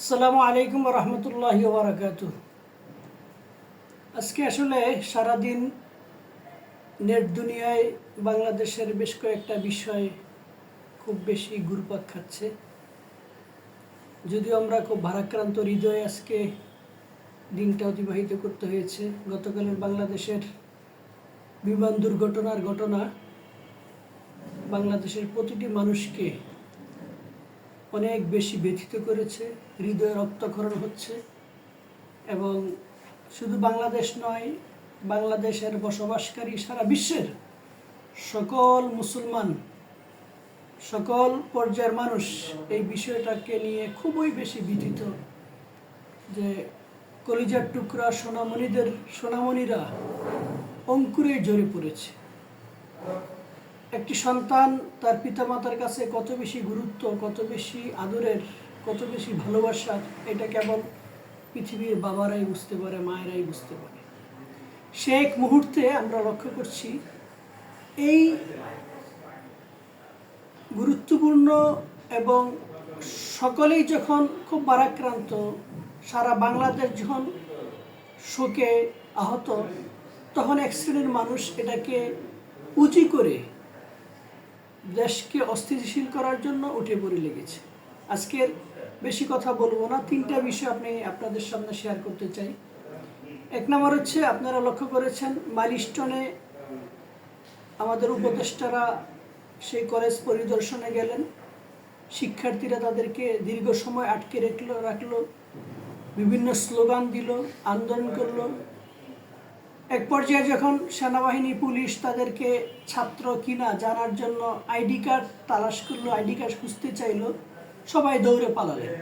আসসালামু আলাইকুম রহমতুল্লাহ বারাকাতু আজকে আসলে সারাদিন নেট দুনিয়ায় বাংলাদেশের বেশ কয়েকটা বিষয় খুব বেশি ঘুরপাক খাচ্ছে। যদিও আমরা খুব ভারাক্রান্ত হৃদয়ে আজকে দিনটা অতিবাহিত করতে হয়েছে। গতকালের বাংলাদেশের বিমান দুর্ঘটনার ঘটনা বাংলাদেশের প্রতিটি মানুষকে অনেক বেশি ব্যথিত করেছে, হৃদয়ে রক্তক্ষরণ হচ্ছে এবং শুধু বাংলাদেশ নয়, বাংলাদেশের বসবাসকারী সারা বিশ্বের সকল মুসলমান, সকল পর্যায়ের মানুষ এই বিষয়টাকে নিয়ে খুবই বেশি ব্যথিত যে কলিজার টুকরা সোনামণিদের, সোনামণিরা অঙ্কুরে ঝরে পড়েছে। একটি সন্তান তার পিতামাতার কাছে কত বেশি গুরুত্ব, কত বেশি আদরের, কত বেশি ভালোবাসার এটা কেবল পৃথিবীর বাবারাই বুঝতে পারে, মায়েরাই বুঝতে পারে। সে এক মুহূর্তে আমরা লক্ষ্য করছি, এই গুরুত্বপূর্ণ এবং সকলেই যখন খুব বারাক্রান্ত সারা বাংলাদেশ যখন শোকে আহত, তখন এক মানুষ এটাকে উঁচি করে দেশকে অস্থিতিশীল করার জন্য উঠে পড়ে লেগেছে। আজকের বেশি কথা বলব না। তিনটা বিষয় আপনি আপনাদের সামনে শেয়ার করতে চাই। এক নম্বর হচ্ছে, আপনারা লক্ষ্য করেছেন, মাইলস্টোনে আমাদের উপদেষ্টারা সেই কলেজ পরিদর্শনে গেলেন। শিক্ষার্থীরা তাদেরকে দীর্ঘ সময় আটকে রাখল রাখল, বিভিন্ন স্লোগান দিল, আন্দোলন করল। এক পর্যায়ে যখন সেনাবাহিনী, পুলিশ তাদেরকে, ছাত্র কিনা জানার জন্য আইডি কার্ড? তালাশ করল, আইডি কার্ড খুঁজতে চাইল, সবাই দৌড়ে পালালেন।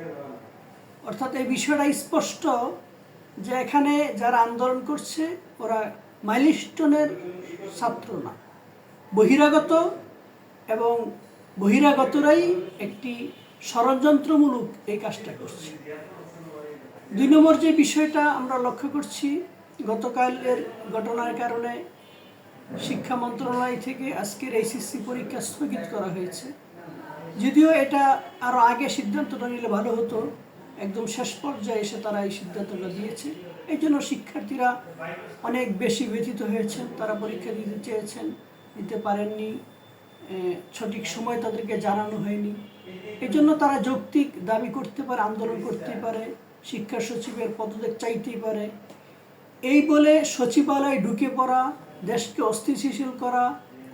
অর্থাৎ এই বিষয়টা স্পষ্ট যে এখানে যারা আন্দোলন করছে, ওরা মাইলস্টোনের ছাত্র না। বহিরাগত এবং বহিরাগতরাই একটি ষড়যন্ত্রমূলক এই কাজটা করছে। দুই নম্বর যে বিষয়টা আমরা লক্ষ্য করছি গতকালের ঘটনার কারণে শিক্ষা মন্ত্রণালয় থেকে আজকের এইচএসসি পরীক্ষা স্থগিত করা হয়েছে। যদিও এটা আরও আগে সিদ্ধান্তটা নিলে ভালো হতো, একদম শেষ পর্যায়ে এসে তারা এই সিদ্ধান্তটা দিয়েছে। এই জন্য শিক্ষার্থীরা অনেক বেশি ব্যথিত হয়েছেন, তারা পরীক্ষা দিতে চেয়েছেন, দিতে পারেননি সঠিক সময় তাদেরকে জানানো হয়নি। এই জন্য তারা যৌক্তিক দাবি করতে পারে, আন্দোলন করতে পারে, শিক্ষা সচিবের পদত্যাগ চাইতেই পারে। এই বলে সচিবালয়ে ঢুকে পড়া, দেশকে অস্থিতিশীল করা,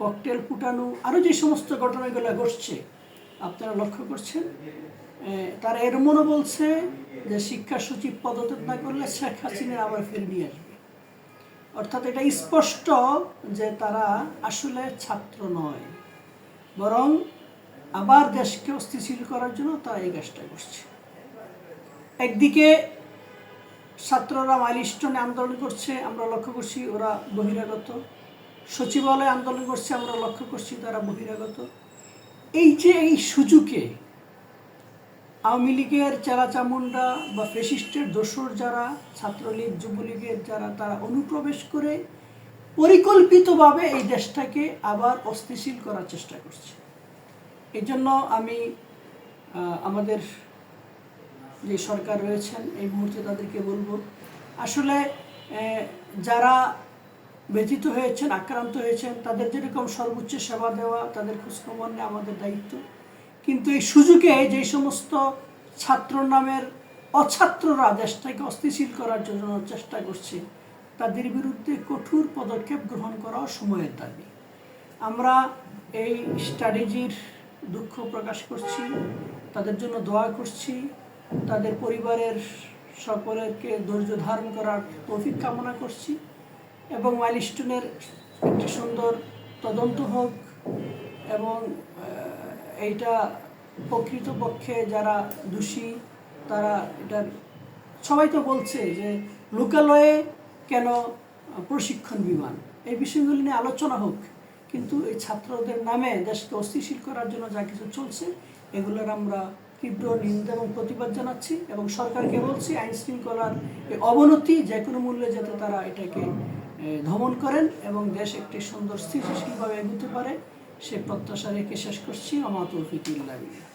ককটেল ফুটানো আরও যে সমস্ত ঘটনাগুলো ঘটছে, আপনারা লক্ষ্য করছেন? তারা এর মনে বলছে যে শিক্ষা সচিব পদত্যাগ না করলে শেখ হাসিনা আবার ফিরে নিয়ে আসবে। অর্থাৎ এটা স্পষ্ট যে তারা আসলে ছাত্র নয়, বরং আবার দেশকে অস্থিতিশীল করার জন্য তারা এই কাজটা করছে। একদিকে ছাত্ররা মাইলস্টোনে আন্দোলন করছে, আমরা লক্ষ্য করছি ওরা বহিরাগত। সচিবালয়ে আন্দোলন করছে, আমরা লক্ষ্য করছি তারা বহিরাগত। এই যে এই সুযোগে আওয়ামী লীগের চারা চামুন্ডা বা ফেসিস্টের দোসর যারা, ছাত্রলীগ, যুবলীগের যারা, তারা অনুপ্রবেশ করে পরিকল্পিতভাবে এই দেশটাকে আবার অস্থিতিশীল করার চেষ্টা করছে। এই জন্য আমি আমাদের যে সরকার রয়েছেন, এই মুহূর্তে তাদেরকে বলব, আসলে যারা ব্যথিত হয়েছেন, আক্রান্ত হয়েছেন, তাদের যেরকম সর্বোচ্চ সেবা দেওয়া, তাদের খোঁজখবর আমাদের দায়িত্ব। কিন্তু এই সুযোগে যে সমস্ত ছাত্র নামের অছাত্ররা দেশটাকে অস্থিতিশীল করার জন্য চেষ্টা করছে, তাদের বিরুদ্ধে কঠোর পদক্ষেপ গ্রহণ করাও সময়ের দাবি। আমরা এই স্ট্র্যাটেজির দুঃখ প্রকাশ করছি, তাদের জন্য দোয়া করছি তাদের পরিবারের সকলকে ধৈর্য ধারণ করার তৌফিক কামনা করছি এবং মাইলস্টোনের একটি সুন্দর তদন্ত হোক এবং এইটা প্রকৃতপক্ষে যারা দোষী, তারা এটার সবাই তো বলছে যে লোকালয়ে কেন প্রশিক্ষণ বিমান? এই বিষয়গুলি নিয়ে আলোচনা হোক, কিন্তু এই ছাত্রদের নামে দেশকে অস্থিতিশীল করার জন্য যা কিছু চলছে, এগুলোর আমরা তীব্র নিন্দা এবং প্রতিবাদ জানাচ্ছি এবং সরকারকে বলছি, আইন শৃঙ্খলার অবনতি যে কোনো মূল্যে যাতে তারা এটাকে ধমন করেন এবং দেশ একটি সুন্দর স্থিতিশীলভাবে এগোতে পারে, সে প্রত্যাশা রেখে শেষ করছি আমার তৌফিক ইল্লা বিল্লাহ।